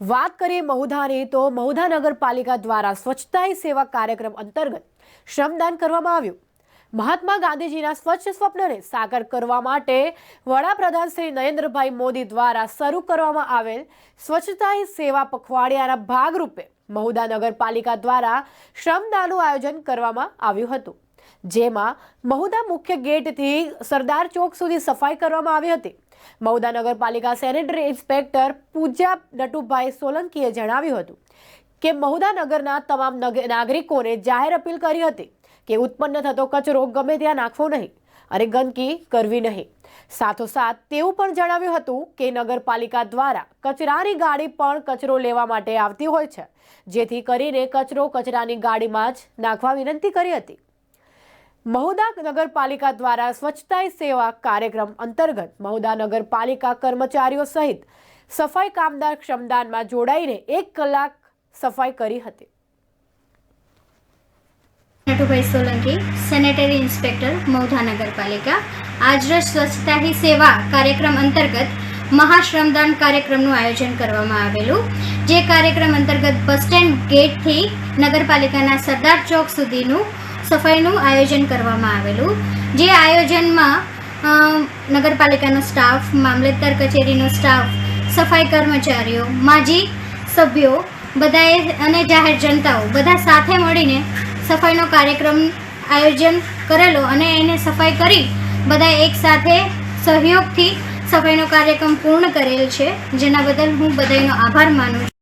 વાત કરીએ મહુધાની તો મહુધા નગરપાલિકા દ્વારા સ્વચ્છતા સેવા કાર્યક્રમ અંતર્ગત શ્રમદાન કરવામાં આવ્યું. મહાત્મા ગાંધીજીના સ્વચ્છ સ્વપ્નને સાકાર કરવા માટે વડાપ્રધાન શ્રી નરેન્દ્રભાઈ મોદી દ્વારા શરૂ કરવામાં આવેલ સ્વચ્છતા સેવા પખવાડિયાના ભાગરૂપે મહુધા નગરપાલિકા દ્વારા શ્રમદાનનું આયોજન કરવામાં આવ્યું હતું. જેમાં મહુધા મુખ્ય ગેટથી સરદાર ચોક સુધી સફાઈ કરવામાં આવી હતી. મહુધા નગરપાલિકા સેનેટરી ઇન્સ્પેક્ટર પૂજા નટુભાઈ સોલંકીએ જણાવ્યું હતું કે મહુદા નગરના તમામ નાગરિકોને જાહેર અપીલ કરી હતી કે ઉત્પન્ન થતો કચરો ગમે ત્યાં નાખવો નહીં અને ગંદકી કરવી નહીં. સાથોસાથ તેવું પણ જણાવ્યું હતું કે નગરપાલિકા દ્વારા કચરાની ગાડી પણ કચરો લેવા માટે આવતી હોય છે, જેથી કરીને કચરો કચરાની ગાડીમાં જ નાખવા વિનંતી કરી હતી. મહુદા નગરપાલિકા દ્વારા સ્વચ્છતા સેવા કાર્યક્રમ અંતર્ગત મહુદા નગરપાલિકા કર્મચારીઓ સહિત સફાઈ કામદાર શ્રમદાનમાં જોડાઈને એક કલાક સફાઈ કરી હતી. નટુભાઈ સોલંકી, સેનેટરી ઇન્સ્પેક્ટર મહુધા નગરપાલિકા. આજરોજ સ્વચ્છતા હી સેવા કાર્યક્રમ અંતર્ગત મહાશ્રમદાન કાર્યક્રમનું આયોજન કરવામાં આવેલું, જે કાર્યક્રમ અંતર્ગત બસ સ્ટેન્ડ ગેટથી નગરપાલિકાના સરદાર ચોક સુધીનું સફાઈનું આયોજન કરવામાં આવેલું. જે આયોજનમાં નગરપાલિકાનો સ્ટાફ, મામલતદાર કચેરીનો સ્ટાફ, સફાઈ કર્મચારીઓ, માજી સભ્યો, બધાએ અને જાહેર જનતાઓ બધા સાથે મળીને સફાઈનો કાર્યક્રમ આયોજન કરેલો અને એને સફાઈ કરી બધા એક સાથે સહયોગથી સફાઈનો કાર્યક્રમ પૂર્ણ કરેલ છે. જેના બદલ હું બધાનો આભાર માનું છું.